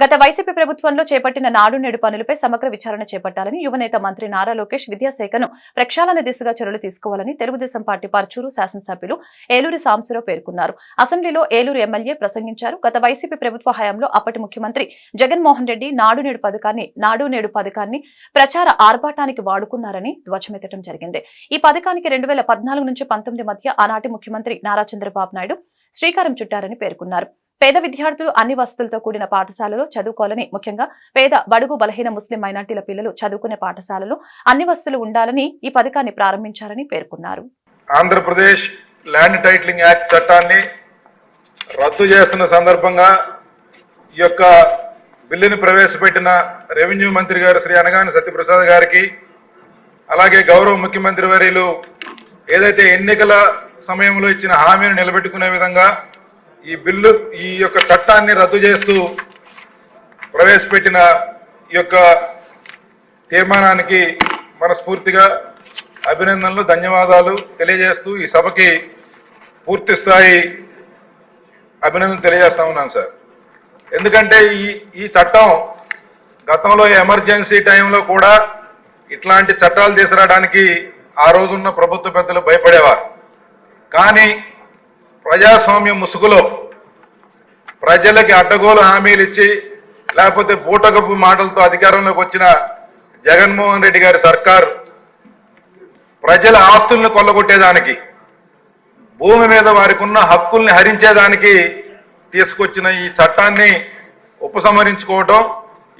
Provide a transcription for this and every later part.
గత వైసీపీ ప్రభుత్వంలో చేపట్టిన నాడు నేడు పనులపై సమగ్ర విచారణ చేపట్టాలని యువనేత మంత్రి నారా లోకేష్ విద్యాశాఖను ప్రక్షాళన దిశగా చర్యలు తీసుకోవాలని తెలుగుదేశం పార్టీ పర్చూరు శాసనసభ్యులు ఏలూరు సాంసరావు పేర్కొన్నారు. అసెంబ్లీలో ఏలూరు ఎమ్మెల్యే ప్రసంగించారు. గత వైసీపీ ప్రభుత్వ హయాంలో అప్పటి ముఖ్యమంత్రి జగన్మోహన్ రెడ్డి నాడు నేడు పథకాన్ని నాడు నేడు పథకాన్ని ప్రచార ఆర్భాటానికి వాడుకున్నారని ధ్వజమెత్తడం జరిగింది. ఈ పథకానికి రెండు వేల పద్నాలుగు నుంచి పంతొమ్మిది మధ్య ఆనాటి ముఖ్యమంత్రి నారా చంద్రబాబు నాయుడు శ్రీకారం చుట్టారని పేర్కొన్నారు. పేద విద్యార్థులు అన్ని వసతులతో కూడిన పాఠశాలలో చదువుకోవాలని ముఖ్యంగా పేద బడుగు బలహీన ముస్లిం మైనార్టీల పిల్లలు చదువుకునే పాఠశాలలో అన్ని వసతులు ఉండాలని ఈ పథకాన్ని ప్రారంభించారని పేర్కొన్నారు. ఆంధ్రప్రదేశ్ ల్యాండ్ టైటిలింగ్ యాక్ట్ చట్టాన్ని రద్దు చేస్తున్న సందర్భంగా ఈ యొక్క బిల్లుని ప్రవేశపెట్టిన రెవెన్యూ మంత్రి గారు శ్రీ అనగాని సత్యప్రసాద్ గారికి అలాగే గౌరవ ముఖ్యమంత్రి వర్యులు ఏదైతే ఎన్నికల సమయంలో ఇచ్చిన హామీని నిలబెట్టుకునే విధంగా ఈ బిల్లు ఈ యొక్క చట్టాన్ని రద్దు చేస్తూ ప్రవేశపెట్టిన ఈ యొక్క తీర్మానానికి మనస్ఫూర్తిగా అభినందనలు ధన్యవాదాలు తెలియజేస్తూ ఈ సభకి పూర్తి స్థాయి అభినందనలు తెలియజేస్తా ఉన్నాను సార్. ఎందుకంటే ఈ ఈ చట్టం గతంలో ఎమర్జెన్సీ టైంలో కూడా ఇట్లాంటి చట్టాలు తీసుకురావడానికి ఆ రోజున్న ప్రభుత్వ పెద్దలు భయపడేవారు. కానీ ప్రజాస్వామ్యం ముసుగులో ప్రజలకి అడ్డగోలు హామీలు ఇచ్చి లేకపోతే బూటకపు మాటలతో అధికారంలోకి వచ్చిన జగన్మోహన్ రెడ్డి గారి సర్కార్ ప్రజల ఆస్తుల్ని కొల్లగొట్టేదానికి భూమి మీద వారికి ఉన్న హక్కుల్ని హరించేదానికి తీసుకొచ్చిన ఈ చట్టాన్ని ఉపసంహరించుకోవటం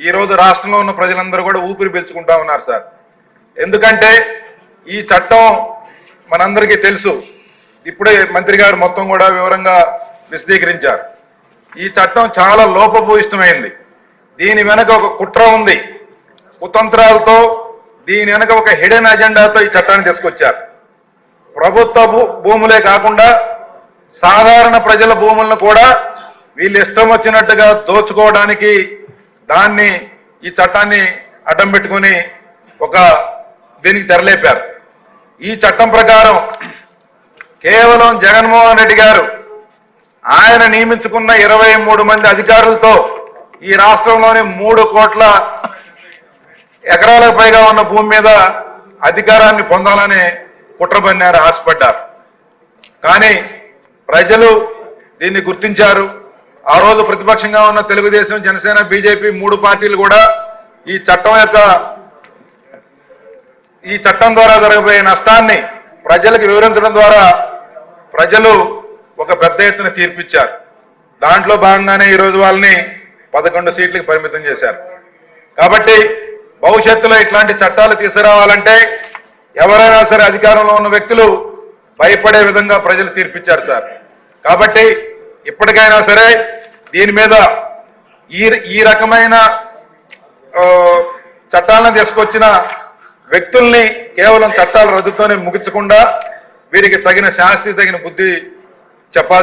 ఈ రోజు రాష్ట్రంలో ఉన్న ప్రజలందరూ కూడా ఊపిరి పీల్చుకుంటా ఉన్నారు సార్. ఎందుకంటే ఈ చట్టం మనందరికీ తెలుసు ఇప్పుడే మంత్రి గారు మొత్తం కూడా వివరంగా విశదీకరించారు. ఈ చట్టం చాలా లోపభూయిష్టమైంది. దీని వెనక ఒక కుట్ర ఉంది. కుతంత్రాలతో దీని వెనక ఒక హిడెన్ అజెండాతో ఈ చట్టాన్ని తీసుకొచ్చారు. ప్రభుత్వ భూములే కాకుండా సాధారణ ప్రజల భూములను కూడా వీళ్ళు ఇష్టం వచ్చినట్టుగా దోచుకోవడానికి దాన్ని ఈ చట్టాన్ని అడ్డం పెట్టుకొని ఒక దీనికి తెరలేపారు. ఈ చట్టం ప్రకారం కేవలం జగన్మోహన్ రెడ్డి గారు. ఆయన నియమించుకున్న ఇరవై మూడు మంది అధికారులతో ఈ రాష్ట్రంలోని మూడు కోట్ల ఎకరాలకు పైగా ఉన్న భూమి మీద అధికారాన్ని పొందాలని కుట్రబన్నారు ఆశపడ్డారు. కానీ ప్రజలు దీన్ని గుర్తించారు. ఆ రోజు ప్రతిపక్షంగా ఉన్న తెలుగుదేశం జనసేన బీజేపీ మూడు పార్టీలు కూడా ఈ చట్టం యొక్క ఈ చట్టం ద్వారా జరగబోయే నష్టాన్ని ప్రజలకు వివరించడం ద్వారా ప్రజలు ఒక పెద్ద ఎత్తున తీర్పిచ్చారు. దాంట్లో భాగంగానే ఈ రోజు వాళ్ళని పదకొండు సీట్లకు పరిమితం చేశారు. కాబట్టి భవిష్యత్తులో ఇట్లాంటి చట్టాలు తీసుకురావాలంటే ఎవరైనా సరే అధికారంలో ఉన్న వ్యక్తులు భయపడే విధంగా ప్రజలు తీర్పిచ్చారు సార్. కాబట్టి ఇప్పటికైనా సరే దీని మీద ఈ ఈ రకమైన చట్టాలను తీసుకొచ్చిన వ్యక్తుల్ని కేవలం చట్టాల రద్దుతోనే ముగించకుండా వీరికి తగిన శాస్తి తగిన బుద్ధి చెప్పాలి